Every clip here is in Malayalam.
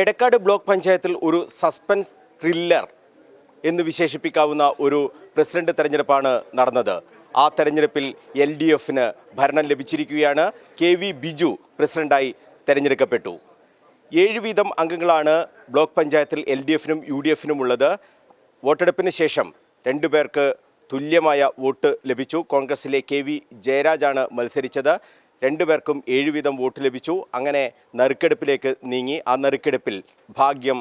എടക്കാട് ബ്ലോക്ക് പഞ്ചായത്തിൽ ഒരു സസ്പെൻസ് ത്രില്ലർ എന്ന് വിശേഷിപ്പിക്കാവുന്ന ഒരു പ്രസിഡന്റ് തെരഞ്ഞെടുപ്പാണ് നടന്നത്. ആ തെരഞ്ഞെടുപ്പിൽ എൽ ഡി എഫിന് ഭരണം ലഭിച്ചിരിക്കുകയാണ്. കെ വി ബിജു പ്രസിഡന്റായി തെരഞ്ഞെടുക്കപ്പെട്ടു. ഏഴ് വീതം അംഗങ്ങളാണ് ബ്ലോക്ക് പഞ്ചായത്തിൽ എൽ ഡി എഫിനും യു ഡി എഫിനും ഉള്ളത്. വോട്ടെടുപ്പിന് ശേഷം രണ്ടുപേർക്ക് തുല്യമായ വോട്ട് ലഭിച്ചു. കോൺഗ്രസിലെ കെ വി ജയരാജാണ് മത്സരിച്ചത്. രണ്ടുപേർക്കും ഏഴ് വീതം വോട്ട് ലഭിച്ചു. അങ്ങനെ നറുക്കെടുപ്പിലേക്ക് നീങ്ങി. ആ നറുക്കെടുപ്പിൽ ഭാഗ്യം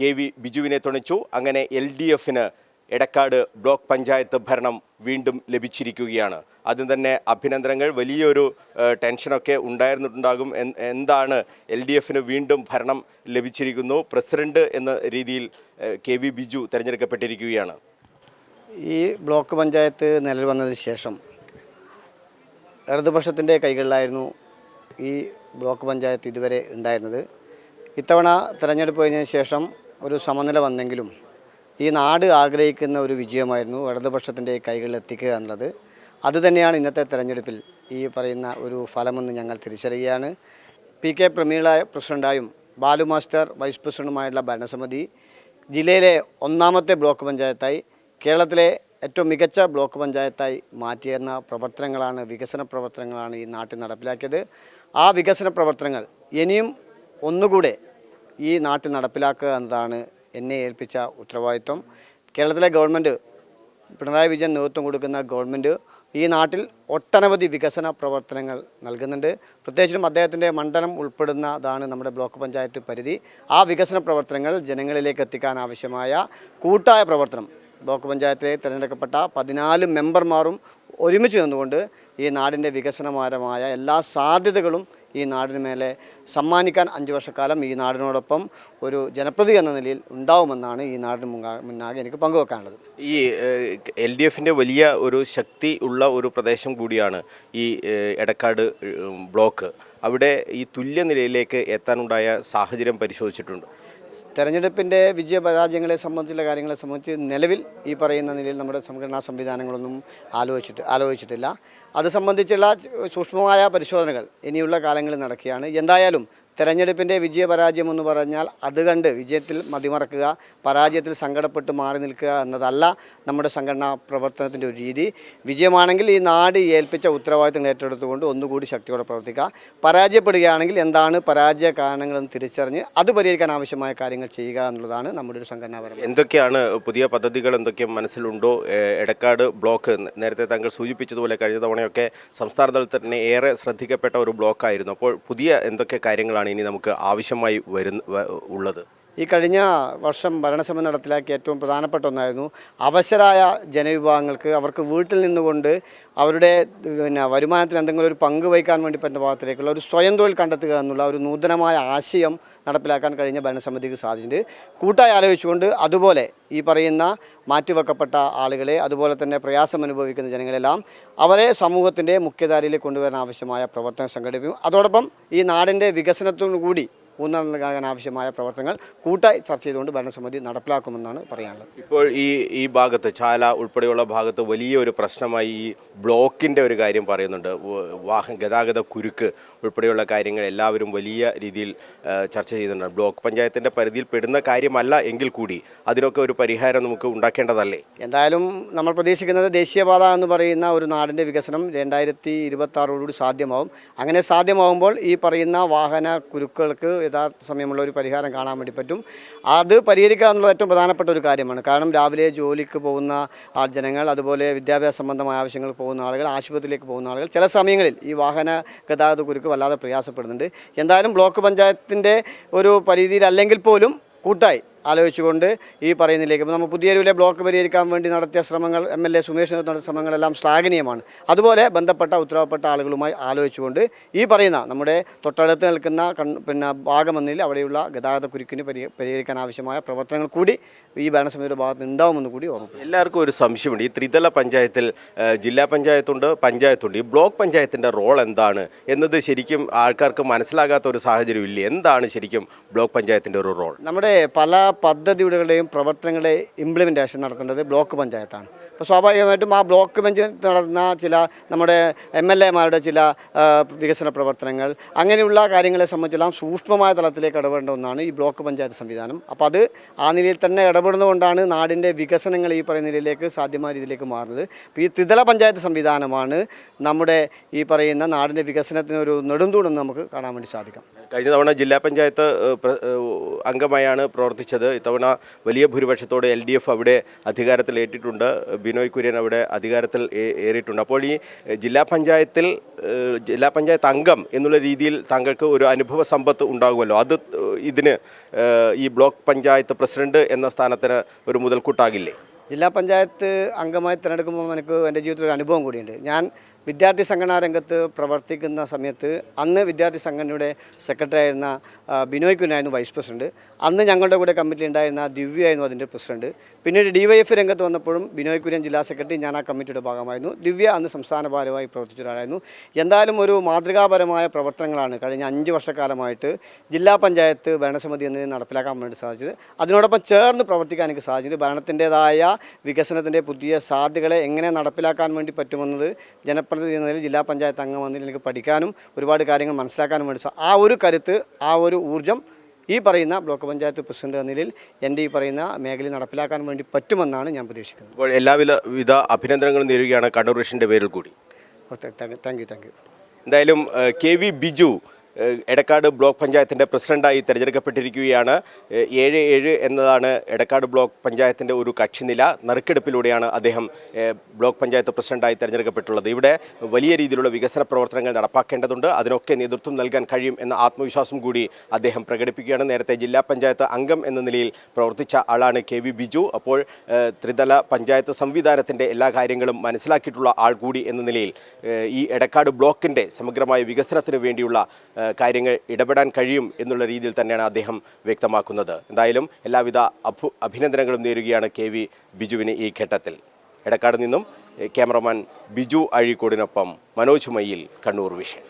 കെ വി ബിജുവിനെ തുണച്ചു. അങ്ങനെ എൽ ഡി എഫിന് എടക്കാട് ബ്ലോക്ക് പഞ്ചായത്ത് ഭരണം വീണ്ടും ലഭിച്ചിരിക്കുകയാണ്. ആദ്യം തന്നെ അഭിനന്ദനങ്ങൾ. വലിയൊരു ടെൻഷനൊക്കെ ഉണ്ടായിരുന്നിട്ടുണ്ടാകും. എന്താണ് എൽ ഡി എഫിന് വീണ്ടും ഭരണം ലഭിച്ചിരിക്കുന്നു? പ്രസിഡന്റ് എന്ന രീതിയിൽ കെ വി ബിജു തിരഞ്ഞെടുക്കപ്പെട്ടിരിക്കുകയാണ്. ഈ ബ്ലോക്ക് പഞ്ചായത്ത് നിലവിൽ വന്നതിന് ശേഷം ഇടതുപക്ഷത്തിന്റെ കൈകളിലായിരുന്നു ഈ ബ്ലോക്ക് പഞ്ചായത്ത് ഇതുവരെ ഉണ്ടായിരുന്നത്. ഇത്തവണ തിരഞ്ഞെടുപ്പ് കഴിഞ്ഞതിന് ശേഷം ഒരു സമനില വന്നെങ്കിലും ഈ നാട് ആഗ്രഹിക്കുന്ന ഒരു വിജയമായിരുന്നു ഇടതുപക്ഷത്തിന്റെ കൈകളിൽ എത്തിക്കുക എന്നുള്ളത്. അതുതന്നെയാണ് ഇന്നത്തെ തെരഞ്ഞെടുപ്പിൽ ഈ പറയുന്ന ഒരു ഫലമെന്ന് ഞങ്ങൾ തിരിച്ചറിയുകയാണ്. പി കെ പ്രമീള പ്രസിഡന്റായും ബാലു മാസ്റ്റർ വൈസ് പ്രസിഡന്റുമായുള്ള ഭരണസമിതി ജില്ലയിലെ ഒന്നാമത്തെ ബ്ലോക്ക് പഞ്ചായത്തായി കേരളത്തിലെ ഏറ്റവും മികച്ച ബ്ലോക്ക് പഞ്ചായത്തായി മാറ്റിയെന്ന പ്രവർത്തനങ്ങളാണ് വികസന പ്രവർത്തനങ്ങളാണ് ഈ നാട്ടിൽ നടപ്പിലാക്കിയത്. ആ വികസന പ്രവർത്തനങ്ങൾ ഇനിയും ഒന്നുകൂടെ ഈ നാട്ടിൽ നടപ്പിലാക്കുക എന്നതാണ് എന്നെ ഏൽപ്പിച്ച ഉത്തരവാദിത്വം. കേരളത്തിലെ ഗവൺമെന്റ് പിണറായി വിജയൻ നേതൃത്വം കൊടുക്കുന്ന ഗവൺമെന്റ് ഈ നാട്ടിൽ ഒട്ടനവധി വികസന പ്രവർത്തനങ്ങൾ നൽകുന്നുണ്ട്. പ്രത്യേകിച്ചും അദ്ദേഹത്തിന്റെ മണ്ഡലം ഉൾപ്പെടുന്നതാണ് നമ്മുടെ ബ്ലോക്ക് പഞ്ചായത്ത് പരിധി. ആ വികസന പ്രവർത്തനങ്ങൾ ജനങ്ങളിലേക്ക് എത്തിക്കാൻ ആവശ്യമായ കൂട്ടായ പ്രവർത്തനം ബ്ലോക്ക് പഞ്ചായത്തിലെ തിരഞ്ഞെടുക്കപ്പെട്ട പതിനാല് മെമ്പർമാരും ഒരുമിച്ച് നിന്നുകൊണ്ട് ഈ നാടിന്റെ വികസനപരമായ എല്ലാ സാധ്യതകളും ഈ നാടിന് മേലെ സമ്മാനിക്കാൻ അഞ്ച് വർഷക്കാലം ഈ നാടിനോടൊപ്പം ഒരു ജനപ്രതി എന്ന നിലയിൽ ഉണ്ടാവുമെന്നാണ് ഈ നാടിന് മുന്നാകെ എനിക്ക് പങ്കുവെക്കാനുള്ളത്. ഈ എൽ ഡി എഫിന്റെ വലിയ ഒരു ശക്തി ഉള്ള ഒരു പ്രദേശം കൂടിയാണ് ഈ എടക്കാട് ബ്ലോക്ക്. അവിടെ ഈ തുല്യ നിലയിലേക്ക് എത്താനുണ്ടായ സാഹചര്യം പരിശോധിച്ചിട്ടുണ്ട്. തെരഞ്ഞെടുപ്പിന്റെ വിജയപരാജയങ്ങളെ സംബന്ധിച്ചുള്ള കാര്യങ്ങളെ സംബന്ധിച്ച് നിലവിൽ ഈ പറയുന്ന നിലയിൽ നമ്മുടെ സംഘടനാ സംവിധാനങ്ങളൊന്നും ആലോചിച്ചിട്ട് ആലോചിച്ചിട്ടില്ല. അത് സംബന്ധിച്ചുള്ള സൂക്ഷ്മമായ പരിശോധനകൾ ഇനിയുള്ള കാലങ്ങളിൽ നടക്കുകയാണ്. എന്തായാലും തെരഞ്ഞെടുപ്പിന്റെ വിജയപരാജയം എന്ന് പറഞ്ഞാൽ അത് കണ്ട് വിജയത്തിൽ മതിമറക്കുക പരാജയത്തിൽ സങ്കടപ്പെട്ട് മാറി നിൽക്കുക എന്നതല്ല നമ്മുടെ സംഘടനാ പ്രവർത്തനത്തിന്റെ ഒരു രീതി. വിജയമാണെങ്കിൽ ഈ നാട് ഏൽപ്പിച്ച ഉത്തരവാദിത്തങ്ങൾ ഏറ്റെടുത്തുകൊണ്ട് ഒന്നുകൂടി ശക്തിയോടെ പ്രവർത്തിക്കുക. പരാജയപ്പെടുകയാണെങ്കിൽ എന്താണ് പരാജയ കാരണങ്ങളെന്ന് തിരിച്ചറിഞ്ഞ് അത് പരിഹരിക്കാൻ ആവശ്യമായ കാര്യങ്ങൾ ചെയ്യുക എന്നുള്ളതാണ് നമ്മുടെ ഒരു സംഘടനാപരം എന്തൊക്കെയാണ് പുതിയ പദ്ധതികൾ എന്തൊക്കെ മനസ്സിലുണ്ടോ? എടക്കാട് ബ്ലോക്ക് നേരത്തെ താങ്കൾ സൂചിപ്പിച്ചതുപോലെ കഴിഞ്ഞ തവണയൊക്കെ സംസ്ഥാന തലത്തിൽ തന്നെ ഏറെ ശ്രദ്ധിക്കപ്പെട്ട ഒരു ബ്ലോക്കായിരുന്നു. അപ്പോൾ പുതിയ എന്തൊക്കെ കാര്യങ്ങളാണ് ഇനി നമുക്ക് ആവശ്യമായി വരുന്ന ഉള്ളത്. ഈ കഴിഞ്ഞ വർഷം ഭരണസമിതി നടപ്പിലാക്കിയ ഏറ്റവും പ്രധാനപ്പെട്ട ഒന്നായിരുന്നു. അവശരായ ജനവിഭാഗങ്ങൾക്ക് അവർക്ക് വീട്ടിൽ നിന്നുകൊണ്ട് അവരുടെ പിന്നെ വരുമാനത്തിൽ എന്തെങ്കിലും ഒരു പങ്ക് വഹിക്കാൻ വേണ്ടി പറ്റുന്ന ഭാഗത്തിലേക്കുള്ള ഒരു സ്വയം തൊഴിൽ കണ്ടെത്തുക എന്നുള്ള ഒരു നൂതനമായ ആശയം നടപ്പിലാക്കാൻ കഴിഞ്ഞ ഭരണസമിതിക്ക് സാധിച്ചിട്ടുണ്ട്. കൂട്ടായി ആലോചിച്ചുകൊണ്ട് അതുപോലെ ഈ പറയുന്ന മാറ്റിവെക്കപ്പെട്ട ആളുകളെ അതുപോലെ തന്നെ പ്രയാസം അനുഭവിക്കുന്ന ജനങ്ങളെല്ലാം അവരെ സമൂഹത്തിന്റെ മുഖ്യധാരയിലേക്ക് കൊണ്ടുവരാൻ ആവശ്യമായ പ്രവർത്തനം സംഘടിപ്പിക്കും. അതോടൊപ്പം ഈ നാടിന്റെ വികസനത്തോടു കൂടി ഊന്നൽ നൽകാൻ ആവശ്യമായ പ്രവർത്തനങ്ങൾ കൂട്ടായി ചർച്ച ചെയ്തുകൊണ്ട് ഭരണസമിതി നടപ്പിലാക്കുമെന്നാണ് പറയാനുള്ളത്. ഇപ്പോൾ ഈ ഈ ഭാഗത്ത് ചാല ഉൾപ്പെടെയുള്ള ഭാഗത്ത് വലിയൊരു പ്രശ്നമായി ഈ ബ്ലോക്കിന്റെ ഒരു കാര്യം പറയുന്നുണ്ട്. വാഹന ഗതാഗത കുരുക്ക് ഉൾപ്പെടെയുള്ള കാര്യങ്ങൾ എല്ലാവരും വലിയ രീതിയിൽ ചർച്ച ചെയ്യുന്നുണ്ട്. ബ്ലോക്ക് പഞ്ചായത്തിന്റെ പരിധിയിൽ പെടുന്ന കാര്യമല്ല എങ്കിൽ കൂടി അതിനൊക്കെ ഒരു പരിഹാരം നമുക്ക് ഉണ്ടാക്കേണ്ടതല്ലേ? എന്തായാലും നമ്മൾ പ്രതീക്ഷിക്കുന്നത് ദേശീയപാത എന്ന് പറയുന്ന ഒരു നാടിന്റെ വികസനം രണ്ടായിരത്തി ഇരുപത്തി ആറോടുകൂടി സാധ്യമാവും. അങ്ങനെ സാധ്യമാവുമ്പോൾ ഈ പറയുന്ന വാഹന കുരുക്കുകൾക്ക് യഥാർത്ഥ സമയമുള്ള ഒരു പരിഹാരം കാണാൻ വേണ്ടി പറ്റും. അത് പരിഹരിക്കുക എന്നുള്ള ഏറ്റവും പ്രധാനപ്പെട്ട ഒരു കാര്യമാണ്. കാരണം രാവിലെ ജോലിക്ക് പോകുന്ന ജനങ്ങൾ അതുപോലെ വിദ്യാഭ്യാസ സംബന്ധമായ ആവശ്യങ്ങൾ പോകുന്ന ആളുകൾ ആശുപത്രിയിലേക്ക് പോകുന്ന ആളുകൾ ചില സമയങ്ങളിൽ ഈ വാഹന ഗതാഗത കുരുക്ക് വല്ലാതെ പ്രയാസപ്പെടുന്നുണ്ട്. എന്തായാലും ബ്ലോക്ക് പഞ്ചായത്തിന്റെ ഒരു പരിധിയിൽ അല്ലെങ്കിൽ പോലും കൂട്ടായി. ആലോചിച്ചുകൊണ്ട് ഈ പറയുന്നതിലേക്ക്. നമ്മൾ പുതിയൊരുവിലെ ബ്ലോക്ക് പരിഹരിക്കാൻ വേണ്ടി നടത്തിയ ശ്രമങ്ങൾ എം എൽ എ സുമേഷ് നടത്തിയ ശ്രമങ്ങളെല്ലാം ശ്ലാഘനീയമാണ്. അതുപോലെ ബന്ധപ്പെട്ട ഉത്തരവാദപ്പെട്ട ആളുകളുമായി ആലോചിച്ചുകൊണ്ട് ഈ പറയുന്ന നമ്മുടെ തൊട്ടടുത്ത് നിൽക്കുന്ന പിന്നെ ഭാഗമെന്നിൽ അവിടെയുള്ള ഗതാഗത കുരുക്കിന് പരി പരിഹരിക്കാൻ ആവശ്യമായ പ്രവർത്തനങ്ങൾ കൂടി ഈ ഭരണസമിതിയുടെ ഭാഗത്ത് ഉണ്ടാവുമെന്ന് കൂടി ഓർമ്മ എല്ലാവർക്കും ഒരു സംശയമുണ്ട്. ഈ ത്രിതല പഞ്ചായത്തിൽ ജില്ലാ പഞ്ചായത്തുണ്ട് പഞ്ചായത്തുണ്ട്. ഈ ബ്ലോക്ക് പഞ്ചായത്തിന്റെ റോൾ എന്താണ് എന്നത് ശരിക്കും ആൾക്കാർക്ക് മനസ്സിലാകാത്ത ഒരു സാഹചര്യം ഇല്ലേ എന്താണ് ശരിക്കും ബ്ലോക്ക് പഞ്ചായത്തിന്റെ ഒരു റോൾ? നമ്മുടെ പല പദ്ധതികളുടെയും പ്രവർത്തനങ്ങളുടെ ഇംപ്ലിമെന്റേഷൻ നടത്തേണ്ടത് ബ്ലോക്ക് പഞ്ചായത്താണ്. അപ്പോൾ സ്വാഭാവികമായിട്ടും ആ ബ്ലോക്ക് പഞ്ചായത്ത് നടന്ന ചില നമ്മുടെ എം എൽ എമാരുടെ ചില വികസന പ്രവർത്തനങ്ങൾ അങ്ങനെയുള്ള കാര്യങ്ങളെ സംബന്ധിച്ചെല്ലാം സൂക്ഷ്മമായ തലത്തിലേക്ക് ഇടപെടേണ്ട ഒന്നാണ് ഈ ബ്ലോക്ക് പഞ്ചായത്ത് സംവിധാനം. അപ്പോൾ അത് ആ നിലയിൽ തന്നെ ഇടപെടുന്നതുകൊണ്ടാണ് നാടിന്റെ വികസനങ്ങൾ ഈ പറയുന്ന നിലയിലേക്ക് സാധ്യമായ രീതിയിലേക്ക് മാറുന്നത്. അപ്പോൾ ഈ ത്രിതല പഞ്ചായത്ത് സംവിധാനമാണ് നമ്മുടെ ഈ പറയുന്ന നാടിന്റെ വികസനത്തിന് ഒരു നെടുന്തൂണെന്ന് നമുക്ക് കാണാൻ വേണ്ടി സാധിക്കും. കഴിഞ്ഞ തവണ ജില്ലാ പഞ്ചായത്ത് അംഗമായാണ് പ്രവർത്തിച്ചത്. ഇത്തവണ വലിയ ഭൂരിപക്ഷത്തോടെ എൽ ഡി എഫ് അവിടെ അധികാരത്തിൽ ഏറ്റിട്ടുണ്ട്. ബിനോയ് കുര്യൻ അവിടെ അധികാരത്തിൽ ഏറിയിട്ടുണ്ട്. അപ്പോൾ ഈ ജില്ലാ പഞ്ചായത്തിൽ ജില്ലാ പഞ്ചായത്ത് അംഗം എന്നുള്ള രീതിയിൽ താങ്കൾക്ക് ഒരു അനുഭവ സമ്പത്ത് ഉണ്ടാകുമല്ലോ. അത് ഇതിന് ഈ ബ്ലോക്ക് പഞ്ചായത്ത് പ്രസിഡന്റ് എന്ന സ്ഥാനത്തിന് ഒരു മുതൽക്കൂട്ടാകില്ലേ? ജില്ലാ പഞ്ചായത്ത് അംഗമായി തിരഞ്ഞെടുക്കുമ്പോൾ എനിക്ക് എന്റെ ജീവിതത്തിൽ ഒരു അനുഭവം കൂടിയുണ്ട്. ഞാൻ വിദ്യാർത്ഥി സംഘടനാ രംഗത്ത് പ്രവർത്തിക്കുന്ന സമയത്ത് അന്ന് വിദ്യാർത്ഥി സംഘടനയുടെ സെക്രട്ടറി ആയിരുന്ന ബിനോയ് കുനായിരുന്നു വൈസ് പ്രസിഡന്റ്. അന്ന് ഞങ്ങളുടെ കൂടെ കമ്മിറ്റി ഉണ്ടായിരുന്ന ദിവ്യയായിരുന്നു അതിന്റെ പ്രസിഡന്റ്. പിന്നീട് ഡിവൈഎഫ് രംഗത്ത് വന്നപ്പോഴും ബിനോയ് കുര്യൻ ജില്ലാ സെക്രട്ടറി ഞാൻ ആ കമ്മിറ്റിയുടെ ഭാഗമായിരുന്നു. ദിവ്യ അന്ന് സംസ്ഥാന ഭാരമായി പ്രവർത്തിച്ച ഒരാളായിരുന്നു എന്തായാലും ഒരു മാതൃകാപരമായ പ്രവർത്തനങ്ങളാണ് കഴിഞ്ഞ അഞ്ച് വർഷക്കാലമായിട്ട് ജില്ലാ പഞ്ചായത്ത് ഭരണസമിതി എന്നതിന് നടപ്പിലാക്കാൻ വേണ്ടി സാധിച്ചത്. അതിനോടൊപ്പം ചേർന്ന് പ്രവർത്തിക്കാൻ എനിക്ക് സാധിച്ചത് ഭരണത്തിന്റെതായ വികസനത്തിന്റെ പുതിയ സാധ്യതകളെ എങ്ങനെ നടപ്പിലാക്കാൻ വേണ്ടി പറ്റുമെന്നത് ജനപ്രതിനിധി എന്നതിൽ ജില്ലാ പഞ്ചായത്ത് അംഗം എന്നതിൽ എനിക്ക് പഠിക്കാനും ഒരുപാട് കാര്യങ്ങൾ മനസ്സിലാക്കാനും വേണ്ടി ആ ഒരു കരുത്ത് ആ ഒരു ഊർജം ഈ പറയുന്ന ബ്ലോക്ക് പഞ്ചായത്ത് പ്രസിഡന്റ് എന്ന നിലയിൽ എന്റെ ഈ പറയുന്ന മേഖലയിൽ നടപ്പിലാക്കാൻ വേണ്ടി പറ്റുമെന്നാണ് ഞാൻ പ്രതീക്ഷിക്കുന്നത്. അപ്പോൾ എല്ലാവിധ വിധ അഭിനന്ദനങ്ങളും നേരുകയാണ് കണ്ണൂർ വിഷന്റെ പേരിൽ കൂടി. Thank you thank you. എന്തായാലും K V Biju Edakkad block പഞ്ചായത്തിന്റെ പ്രസിഡന്റായി തിരഞ്ഞെടുക്കപ്പെട്ടിരിക്കുകയാണ്. ഏഴ് ഏഴ് എന്നതാണ് എടക്കാട് ബ്ലോക്ക് പഞ്ചായത്തിന്റെ ഒരു കക്ഷിനില. നറുക്കെടുപ്പിലൂടെയാണ് അദ്ദേഹം ബ്ലോക്ക് പഞ്ചായത്ത് പ്രസിഡന്റായി തിരഞ്ഞെടുക്കപ്പെട്ടുള്ളത്. ഇവിടെ വലിയ രീതിയിലുള്ള വികസന പ്രവർത്തനങ്ങൾ നടപ്പാക്കേണ്ടതുണ്ട്. അതിനൊക്കെ നേതൃത്വം നൽകാൻ കഴിയും എന്ന ആത്മവിശ്വാസം കൂടി അദ്ദേഹം പ്രകടിപ്പിക്കുകയാണ്. നേരത്തെ ജില്ലാ പഞ്ചായത്ത് അംഗം എന്ന നിലയിൽ പ്രവർത്തിച്ച ആളാണ് കെ വി ബിജു. അപ്പോൾ ത്രിതല പഞ്ചായത്ത് സംവിധാനത്തിന്റെ എല്ലാ കാര്യങ്ങളും മനസ്സിലാക്കിയിട്ടുള്ള ആൾ കൂടി എന്ന നിലയിൽ ഈ എടക്കാട് ബ്ലോക്കിന്റെ സമഗ്രമായ വികസനത്തിന് വേണ്ടിയുള്ള കാര്യങ്ങൾ ഇടപെടാൻ കഴിയും എന്നുള്ള രീതിയിൽ തന്നെയാണ് അദ്ദേഹം വ്യക്തമാക്കുന്നത്. എന്തായാലും എല്ലാവിധ അഭു അഭിനന്ദനങ്ങളും നേരുകയാണ് കെ വി ബിജുവിന് ഈ ഘട്ടത്തിൽ. ഇടക്കാട് നിന്നും ക്യാമറമാൻ ബിജു അഴീക്കോടിനൊപ്പം മനോജ് മയ്യിൽ കണ്ണൂർ വിഷൻ.